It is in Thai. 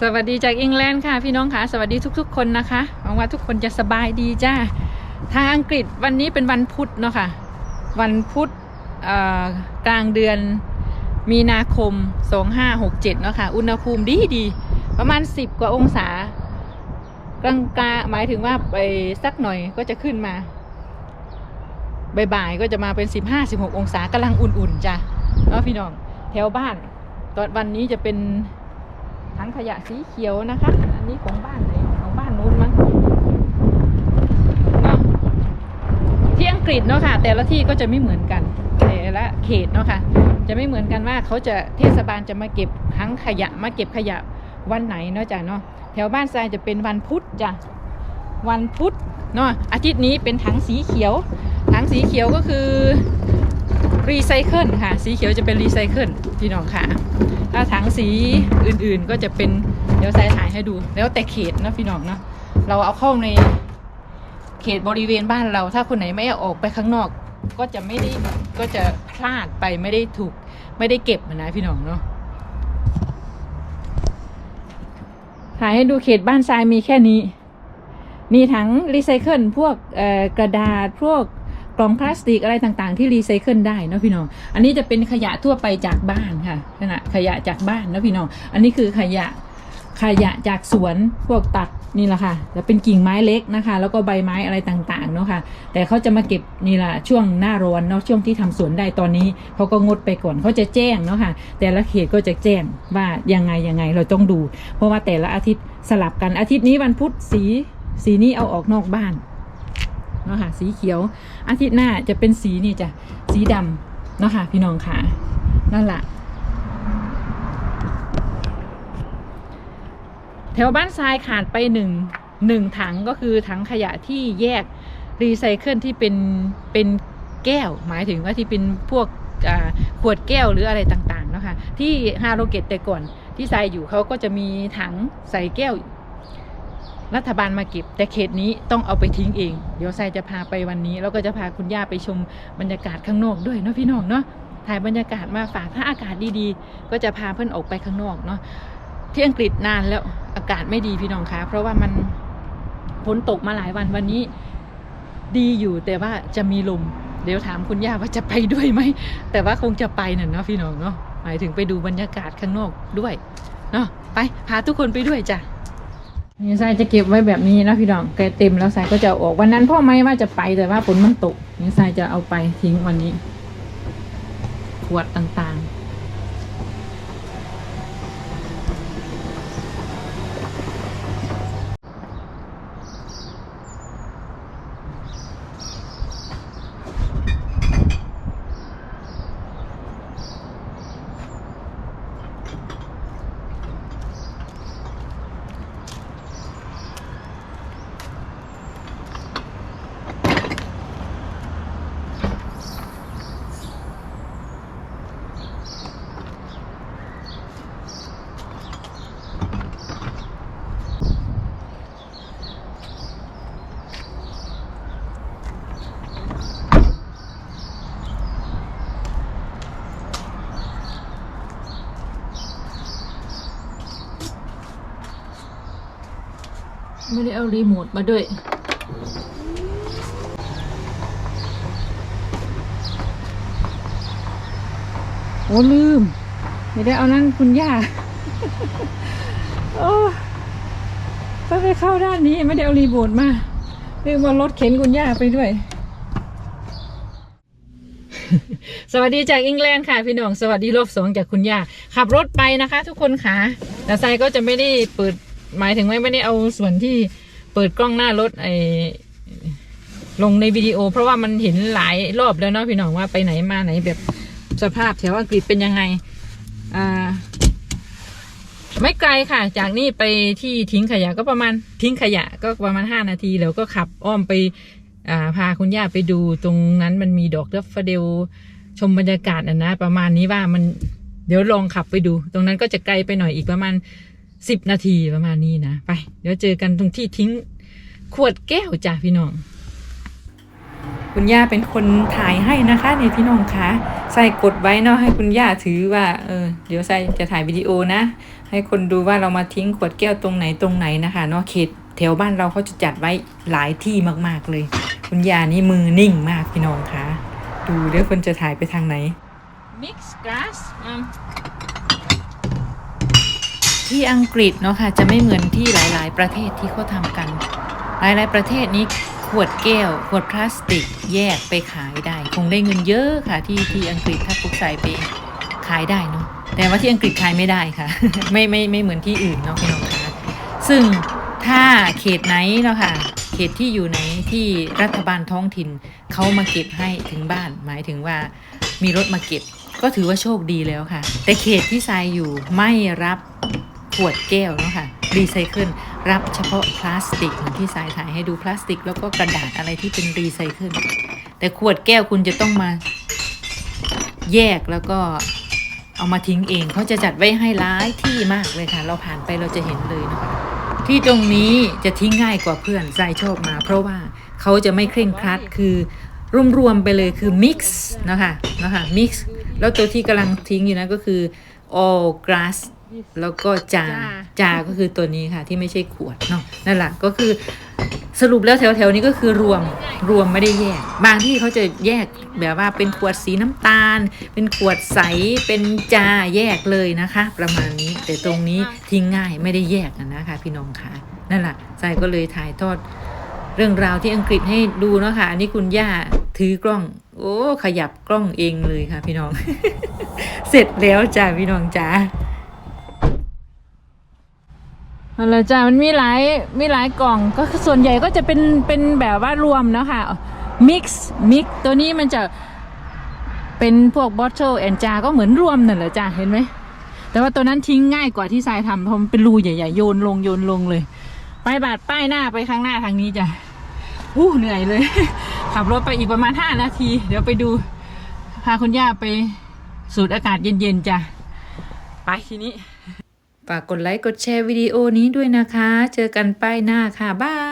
สวัสดีจากอังกฤษค่ะพี่น้องค่ะ สวัสดีทุกๆ คนนะคะหวังว่าทุกคนจะสบายดีจ้าทางอังกฤษวันนี้เป็นวันพุธเนาะค่ะ วันพุธกลางเดือนมีนาคม 2567เนาะค่ะ อุณหภูมิดีดีประมาณ 10 กว่าองศากลางกาหมายถึงว่าไปสักหน่อยก็จะขึ้นมาบ่ายๆก็จะมาเป็น 15-16 องศากำลังอุ่นๆจ้ะเนาะพี่น้องแถวบ้าน ตอนวันนี้จะเป็น ถังขยะสีเขียวนะคะ อันนี้ของบ้านไหนของบ้านนู้นมั้งเนาะที่อังกฤษเนาะค่ะ แต่ละที่ก็จะไม่เหมือนกันแต่ละเขตเนาะค่ะ จะไม่เหมือนกันว่าเขาจะเทศบาลจะมาเก็บถังขยะมาเก็บขยะวันไหนเนาะจ้ะเนาะแถวบ้านทรายจะเป็นวันพุธจ้ะวันพุธเนาะอาทิตย์นี้เป็นถังสีเขียวถังสีเขียวก็คือ รีไซเคิลค่ะ สีเขียวจะเป็นรีไซเคิลพี่น้องค่ะ ถ้าถังสีอื่นๆก็จะเป็นเดี๋ยวใส่ถ่ายให้ดู แล้วแต่เขตนะพี่น้องเนาะเราเอาเข้าในเขตบริเวณบ้านเรา ถ้าคนไหนไม่อาออกไปข้างนอก ก็จะไม่ได้ก็จะพลาดไปไม่ได้ถูกไม่ได้เก็บนะพี่น้องเนาะถ่ายให้ดูเขตบ้านทรายมีแค่นี้ มีถังรีไซเคิลพวกกระดาษพวก กล่องพลาสติกอะไรต่างๆ ที่รีไซเคิลได้นะพี่น้อง อันนี้จะเป็นขยะทั่วไปจากบ้านค่ะขณะขยะจากบ้านนะพี่น้อง อันนี้คือขยะขยะจากสวนพวกตัดนี่แหละค่ะจะเป็นกิ่งไม้เล็กนะคะ แล้วก็ใบไม้อะไรต่างๆเนาะค่ะ แต่เขาจะมาเก็บนี่แหละช่วงหน้าร้อนเนาะช่วงที่ทำสวนได้ตอนนี้เขาก็งดไปก่อนเขาจะแจ้งเนาะค่ะ แต่ละเขตก็จะแจ้งว่ายังไงยังไงเราต้องดู เพราะว่าแต่ละอาทิตย์สลับกันอาทิตย์นี้วันพุธสีสีนี้เอาออกนอกบ้าน เนาะค่ะสีเขียว อาทิตย์หน้าจะเป็นสีนี่จ้ะสีดำเนาะค่ะพี่น้องค่ะนั่นแหละแถวบ้านทรายขาดไปหนึ่งหนึ่งถังก็คือถังขยะที่แยกรีไซเคิลที่เป็นเป็นแก้ว หมายถึงว่าที่เป็นพวกขวดแก้วหรืออะไรต่างๆเนาะค่ะที่ฮาโลเกตแต่ก่อนที่ทรายอยู่เขาก็จะมีถังใส่แก้ว รัฐบาลมาเก็บ แต่เขตนี้ต้องเอาไปทิ้งเอง เดี๋ยวทรายจะพาไปวันนี้ แล้วก็จะพาคุณย่าไปชมบรรยากาศข้างนอกด้วยเนาะพี่น้องเนาะถ่ายบรรยากาศมาฝากถ้าอากาศดีๆ ก็จะพาเพื่อนออกไปข้างนอกเนาะที่อังกฤษนานแล้วอากาศไม่ดีพี่น้องคะเพราะว่ามันฝนตกมาหลายวันวันนี้ดีอยู่แต่ว่าจะมีลม เดี๋ยวถามคุณย่าว่าจะไปด้วยไหม แต่ว่าคงจะไปน่ะเนาะพี่น้องเนาะหมายถึงไปดูบรรยากาศข้างนอกด้วยเนาะไปพาทุกคนไปด้วยจ้ะ นี่ไส้จะเก็บไว้แบบนี้นะพี่น้องแกเต็มแล้วไส้ก็จะออกวันนั้นพ่อไม่ว่าจะไปแต่ว่าฝนมันตกนี่ไส้จะเอาไปทิ้งวันนี้ ขวดต่างๆ ไม่ได้เอารีโมทมาด้วยโอ้ลืม ไม่ได้เอานั่นคุณย่าโอ้ต้องไปเข้าด้านนี้ไม่ได้เอารีโมทมาลืมว่ารถเข็นคุณย่าไปด้วย สวัสดีจากอังกฤษค่ะพี่น้อง สวัสดีรอบสองจากคุณย่า ขับรถไปนะคะ ทุกคนค่ะแต่ทรายก็จะไม่ได้เปิด หมายถึงว่ไม่ได้เอาส่วนที่เปิดกล้องหน้ารถไอลงในวิดีโอ เพราะว่ามันเห็นหลายรอบแล้วเนาะพี่น้องว่าไปไหนมาไหนแบบสภาพแถวอังกฤษเป็นยังไง อ่า ไม่ไกลค่ะ จากนี่ไปที่ทิ้งขยะก็ประมาณทิ้งขยะก็ประมาณห้านาที แล้วก็ขับอ้อมไป อ่า พาคุณย่าไปดูตรงนั้นมันมีดอกดัฟเฟอเดลชมบรรยากาศอะนะประมาณนี้ว่ามันเดี๋ยวลองขับไปดู ตรงนั้นก็จะไกลไปหน่อยอีกประมาณ สิบนาทีประมาณนี้นะ ไป เดี๋ยวเจอกันตรงที่ทิ้งขวดแก้วจ้ะพี่น้อง คุณย่าเป็นคนถ่ายให้นะคะนี่พี่น้องคะใส่กดไว้เนาะให้คุณย่าถือว่าเออเดี๋ยวใส่จะถ่ายวิดีโอนะ ให้คนดูว่าเรามาทิ้งขวดแก้วตรงไหนตรงไหนนะคะเนาะเขตแถวบ้านเราเขาจะจัดไว้หลายที่มากๆเลย คุณยานี่มือนิ่งมากพี่น้องคะดูเดี๋ยวคนจะถ่ายไปทางไหน mix grass ที่อังกฤษเนาะค่ะจะไม่เหมือนที่หลาย ๆ ประเทศที่เขาทำกัน หลาย ๆ ประเทศนี้ขวดแก้ว ขวดพลาสติกแยกไปขายได้ คงได้เงินเยอะค่ะที่ที่อังกฤษถ้าปุกใส่ไปขายได้เนาะแต่ว่าที่อังกฤษขายไม่ได้ค่ะ ไม่ไม่ไม่เหมือนที่อื่นเนาะพี่น้องคะซึ่งถ้าเขตไหนเนาะค่ะเขตที่อยู่ไหนที่รัฐบาลท้องถิ่นเขามาเก็บให้ถึงบ้าน หมายถึงว่ามีรถมาเก็บ ก็ถือว่าโชคดีแล้วค่ะ แต่เขตที่ทรายอยู่ไม่รับ ขวดแก้วเนาะค่ะรีไซเคิลรับเฉพาะพลาสติกเหมือนที่ทรายถ่ายให้ดูพลาสติก แล้วก็กระดาษอะไรที่เป็นรีไซเคิลแต่ขวดแก้วคุณจะต้องมาแยกแล้วก็เอามาทิ้งเองเขาจะจัดไว้ให้หลายที่มากเลยค่ะ เราผ่านไปเราจะเห็นเลยนะคะที่ตรงนี้จะทิ้งง่ายกว่าเพื่อนทรายชอบมา เพราะว่าเขาจะไม่เคร่งครัดคือรวมๆไปเลยคือ mix นะคะนะคะ mix แล้วตัวที่กำลังทิ้งอยู่นะก็คือ all grass แล้วก็จาจาก็คือตัวนี้ค่ะที่ไม่ใช่ขวดเนาะนั่นแหละก็คือสรุปแล้วแถวๆนี้ก็คือรวมรวมไม่ได้แยก บางที่เขาจะแยกแบบว่าเป็นขวดสีน้ำตาล เป็นขวดใสเป็นจาแยกเลยนะคะ ประมาณนี้แต่ตรงนี้ทิ้งง่ายไม่ได้แยกอะนะคะ พี่น้องค่ะนั่นแหละทรายก็เลยถ่ายทอดเรื่องราวที่อังกฤษให้ดูเนาะค่ะอันนี้คุณย่าถือกล้อง โอ้ขยับกล้องเองเลยค่ะ พี่น้อง เสร็จแล้วจ้าพี่น้องจ้าเอาละจ้ามันมีหลายมีหลายกล่องก็ส่วนใหญ่ก็จะเป็นเป็นแบบว่ารวมนะค่ะ mix mix ตัวนี้มันจะเป็นพวก bottle and jar ก็เหมือนรวมนั่นแหละจ้าเห็นไหมแต่ว่าตัวนั้นทิ้งง่ายกว่าที่ทรายทำเพราะมันเป็นรูใหญ่ๆโยนลงโยนลงเลย ไปบาดป้ายหน้าไปข้างหน้าทางนี้จ้ะอู้เหนื่อยเลย ขับรถไปอีกประมาณห้านาที เดี๋ยวไปดู พาคุณย่าไปสูดอากาศเย็นๆจ้ะไปทีนี้ ฝากกดไลค์กดแชร์วิดีโอนี้ด้วยนะคะ เจอกันป้ายหน้าค่ะ บาย